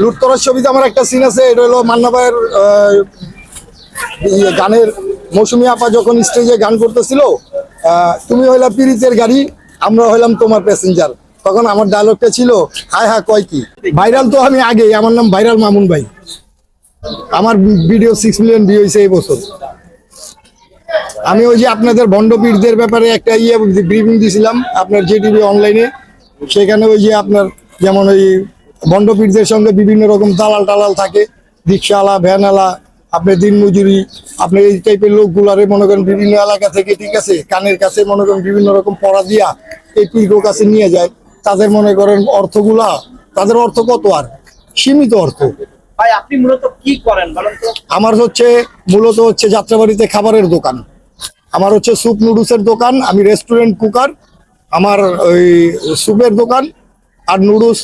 লুটতরার ছবিতে আমার একটা সিন আছে, এটা হলো মান্না ভাইয়ের ইয়ে গানের, মৌসুমী আপা যখন স্টেজে গান করতেছিল তুমি হইলা পিরিতের গাড়ি, আমরা হইলাম তোমার প্যাসেঞ্জার তখন আমার ডায়লগটা ছিল, হায় হা কয় কি? ভাইরাল তো আমি আগে আমার নাম ভাইরাল মামুন ভাই। আমার ভিডিও সিক্স মিলিয়ন ভিউ হয়েছে এই বছর। আমি ওই যে আপনাদের ভণ্ডপীরদের ব্যাপারে একটা ইয়ে ব্রিফিং দিয়েছিলাম আপনার জেটিভি অনলাইনে সেখানে ওই যে আপনার, যেমন ওই ভণ্ডপীরদের সঙ্গে বিভিন্ন রকম দালাল টালাল থাকে রিক্সাওয়ালা ভ্যানওয়ালা আপনার দিনমজুরি আপনার এই টাইপের লোকগুলারে মনে করেন বিভিন্ন এলাকা থেকে ঠিক আছে কানের কাছে মনে করেন বিভিন্ন রকম পড়া দিয়া এই পীরগো কাছে নিয়ে যায়। তাদের মনে করেন অর্থগুলা তাদের অর্থ কত আর? সীমিত অর্থ। ভাই আপনি মূলত কি করেন বলেন তো? আমার হচ্ছে মূলত হচ্ছে যাত্রাবাড়িতে খাবারের দোকান। আমার হচ্ছে স্যুপ নুডলসের দোকান আমি রেস্টুরেন্ট কুকার আমার ওই স্যুপের দোকান আর নুডলস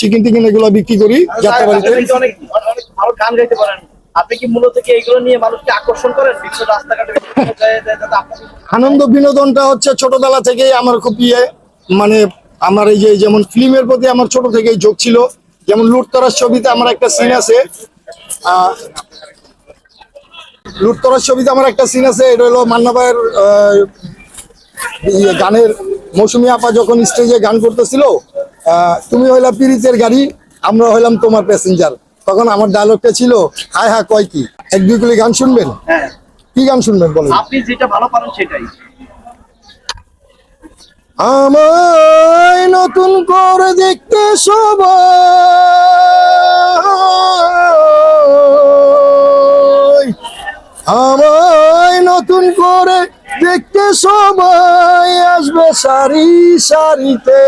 চিকেন টিকেন এগুলো বিক্রি করি যাত্রাবাড়িতে। আপনি তো অনেক অনেক ভালো গান গাইতে পারেন। আপনি কি মূলত কি এইগুলো নিয়ে মানুষকে আকর্ষণ করেন? রাস্তাঘাটে আনন্দ বিনোদনটা হচ্ছে ছোটবেলা থেকেই আমার খুব ইয়ে। মানে আমার এই যে যেমন ফিল্মের প্রতি আমার ছোট থেকেই ঝোঁক ছিল। যেমন লুটতরার ছবিতে আমার একটা সিন আছে। লুটতরার ছবিতে আমার একটা সিন আছে। এটা হলো মান্না ভাইয়ের আহ, ইয়ে গানের মৌসুমী আপা যখন স্টেজে গান করতেছিল তুমি হইলা পিরিতের গাড়ি আমরা হইলাম তোমার প্যাসেঞ্জার তখন আমার ডায়লগটা ছিল হায় হা কয় কি? এক দুই গুলি গান শুনবেন? কি গান শুনবেন বলেন? আপনি যেটা ভালো পারেন সেটাই। আমায় নতুন করে দেখতে সবাই। আমায় নতুন করে দেখতে সবাই আসবে সারি সারিতে।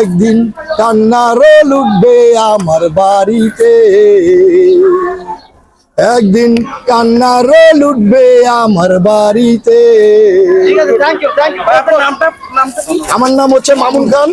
একদিন কান্নারও লুটবে আমার বাড়িতে। একদিন কান্নারও লুটবে আমার বাড়িতে। আমার নাম হচ্ছে মামুন খান।